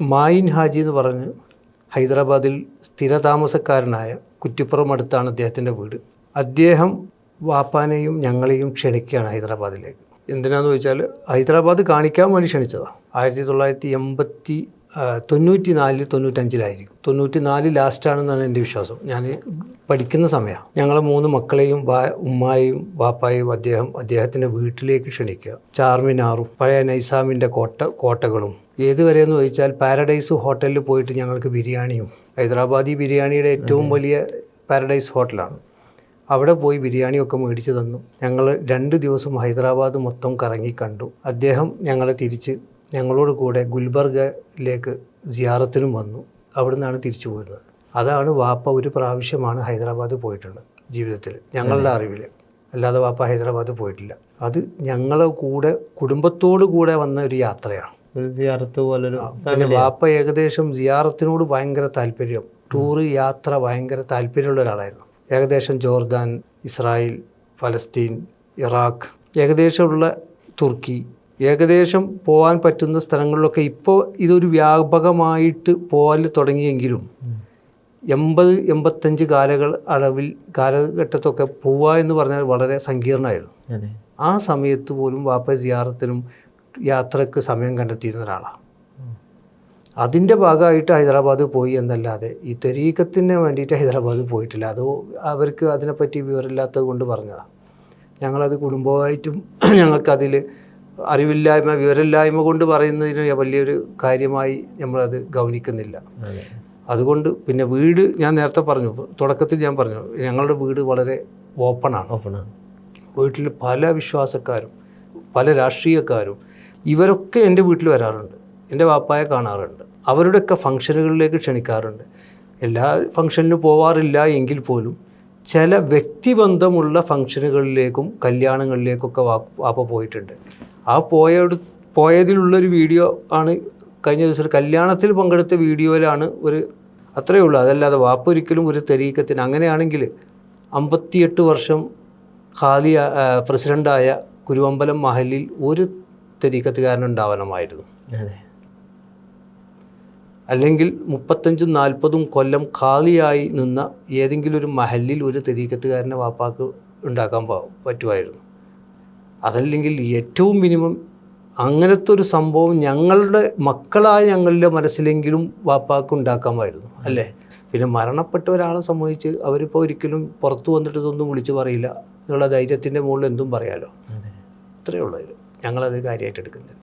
മായിൻ ഹാജി എന്ന് പറഞ്ഞ് ഹൈദരാബാദിൽ സ്ഥിരതാമസക്കാരനായ കുറ്റിപ്പുറം അടുത്താണ് അദ്ദേഹത്തിന്റെ വീട്. അദ്ദേഹം വാപ്പാനെയും ഞങ്ങളെയും ക്ഷണിക്കുകയാണ് ഹൈദരാബാദിലേക്ക്. എന്തിനാന്ന് ചോദിച്ചാൽ ഹൈദരാബാദ് കാണിക്കാൻ വേണ്ടി ക്ഷണിച്ചതാണ് ആയിരത്തി തൊള്ളായിരത്തി എൺപത്തി തൊണ്ണൂറ്റി നാലിൽ തൊണ്ണൂറ്റഞ്ചിലായിരിക്കും. തൊണ്ണൂറ്റി നാല് ലാസ്റ്റാണെന്നാണ് എന്റെ വിശ്വാസം. ഞാൻ പഠിക്കുന്ന സമയമാണ് ഞങ്ങളെ മൂന്ന് മക്കളെയും വാ ഉമ്മായും വാപ്പായും അദ്ദേഹം അദ്ദേഹത്തിന്റെ വീട്ടിലേക്ക് ക്ഷണിക്കുക. ചാർമിനാറും പഴയ നൈസാമിന്റെ കോട്ട കോട്ടകളും ഏതുവരെയെന്ന് ചോദിച്ചാൽ പാരഡൈസ് ഹോട്ടലിൽ പോയിട്ട് ഞങ്ങൾക്ക് ബിരിയാണിയും ഹൈദരാബാദി ബിരിയാണിയുടെ ഏറ്റവും വലിയ പാരഡൈസ് ഹോട്ടലാണ്. അവിടെ പോയി ബിരിയാണിയൊക്കെ മേടിച്ചു തന്നു. ഞങ്ങൾ രണ്ട് ദിവസം ഹൈദരാബാദ് മൊത്തം കറങ്ങി കണ്ടു. അദ്ദേഹം ഞങ്ങളെ തിരിച്ച് ഞങ്ങളോട് കൂടെ ഗുൽബർഗയിലേക്ക് സിയാറത്തിനും വന്നു. അവിടെ നിന്നാണ് തിരിച്ചു പോരുന്നത് അതാണ് വാപ്പ ഒരു പ്രാവശ്യമാണ് ഹൈദരാബാദ് പോയിട്ടുള്ളത് ജീവിതത്തിൽ ഞങ്ങളുടെ അറിവിൽ അല്ലാതെ വാപ്പ ഹൈദരാബാദ് പോയിട്ടില്ല. അത് ഞങ്ങളെ കൂടെ കുടുംബത്തോടു കൂടെ വന്ന ഒരു യാത്രയാണ്. ഒരു സിയാറത്ത് പോലൊരു പിന്നെ വാപ്പ ഏകദേശം സിയാറത്തിനോട് ഭയങ്കര താല്പര്യം. ടൂറ് യാത്ര ഭയങ്കര താല്പര്യമുള്ള ഒരാളായിരുന്നു. ഏകദേശം ജോർദാൻ ഇസ്രായേൽ ഫലസ്തീൻ ഇറാഖ് ഏകദേശമുള്ള തുർക്കി ഏകദേശം പോകാൻ പറ്റുന്ന സ്ഥലങ്ങളിലൊക്കെ ഇപ്പോൾ ഇതൊരു വ്യാപകമായിട്ട് പോകാൻ തുടങ്ങിയെങ്കിലും എൺപത് എൺപത്തഞ്ച് കാലകൾ അളവിൽ കാലഘട്ടത്തൊക്കെ പോവുക എന്ന് പറഞ്ഞാൽ വളരെ സങ്കീർണമായിരുന്നു. ആ സമയത്ത് പോലും വാപ്പ സിയാറത്തിനും യാത്രയ്ക്ക് സമയം കണ്ടെത്തിയിരുന്ന ഒരാളാണ് അതിന്റെ ഭാഗമായിട്ട് ഹൈദരാബാദ് പോയി എന്നല്ലാതെ ഈ തെരീക്കത്തിന് വേണ്ടിയിട്ട് ഹൈദരാബാദ് പോയിട്ടില്ല. അത് അവർക്ക് അതിനെപ്പറ്റി വിവരമില്ലാത്തത് കൊണ്ട് പറഞ്ഞതാണ് ഞങ്ങളത് കുടുംബമായിട്ടും ഞങ്ങൾക്കതിൽ അറിവില്ലായ്മ വിവരമില്ലായ്മ കൊണ്ട് പറയുന്നതിന് വലിയൊരു കാര്യമായി നമ്മളത് ഗൗനിക്കുന്നില്ല. അതുകൊണ്ട് പിന്നെ വീട് ഞാൻ നേരത്തെ പറഞ്ഞു തുടക്കത്തിൽ ഞാൻ പറഞ്ഞു ഞങ്ങളുടെ വീട് വളരെ ഓപ്പണാണ്. ഓപ്പണാണ്. വീട്ടിൽ പല വിശ്വാസക്കാരും പല രാഷ്ട്രീയക്കാരും ഇവരൊക്കെ എന്റെ വീട്ടിൽ വരാറുണ്ട്. എന്റെ വാപ്പായെ കാണാറുണ്ട്. അവരുടെയൊക്കെ ഫംഗ്ഷനുകളിലേക്ക് ക്ഷണിക്കാറുണ്ട്. എല്ലാ ഫംഗ്ഷനിലും പോവാറില്ല എങ്കിൽ പോലും ചില വ്യക്തിബന്ധമുള്ള ഫംഗ്ഷനുകളിലേക്കും കല്യാണങ്ങളിലേക്കൊക്കെ വാപ്പ പോയിട്ടുണ്ട്. ആ പോയ പോയതിലുള്ളൊരു വീഡിയോ ആണ് കഴിഞ്ഞ ദിവസം ഒരു കല്യാണത്തിൽ പങ്കെടുത്ത വീഡിയോയിലാണ് ഒരു അത്രയേ ഉള്ളൂ. അതല്ലാതെ വാപ്പ ഒരിക്കലും ഒരു തെരീക്കത്തിന് അങ്ങനെയാണെങ്കിൽ അമ്പത്തിയെട്ട് വർഷം ഖാദി പ്രസിഡന്റായ കുരുവമ്പലം മഹലിൽ ഒരു തെരീക്കത്തുകാരനുണ്ടാവണമായിരുന്നു ഉണ്ടാവണമായിരുന്നു അല്ലെങ്കിൽ മുപ്പത്തഞ്ചും നാൽപ്പതും കൊല്ലം ഖാലിയായി നിന്ന ഏതെങ്കിലും ഒരു മഹലിൽ ഒരു തെരീക്കത്തുകാരനെ വാപ്പാക്ക് ഉണ്ടാക്കാൻ പറ്റുമായിരുന്നു. അതല്ലെങ്കിൽ ഏറ്റവും മിനിമം അങ്ങനത്തെ ഒരു സംഭവം ഞങ്ങളുടെ മക്കളായ ഞങ്ങളുടെ മനസ്സിലെങ്കിലും വാപ്പാക്ക് ഉണ്ടാക്കാമായിരുന്നു അല്ലേ? പിന്നെ മരണപ്പെട്ട ഒരാളെ സംബന്ധിച്ച് അവരിപ്പോൾ ഒരിക്കലും പുറത്തു വന്നിട്ട് ഇതൊന്നും വിളിച്ചു പറയില്ല. എന്നുള്ള ധൈര്യത്തിന്റെ മുകളിൽ എന്തും പറയാലോ. അതെ. അത്രയേ ഉള്ളൂ ഞങ്ങളത് കാര്യമായിട്ട് എടുക്കുന്നില്ല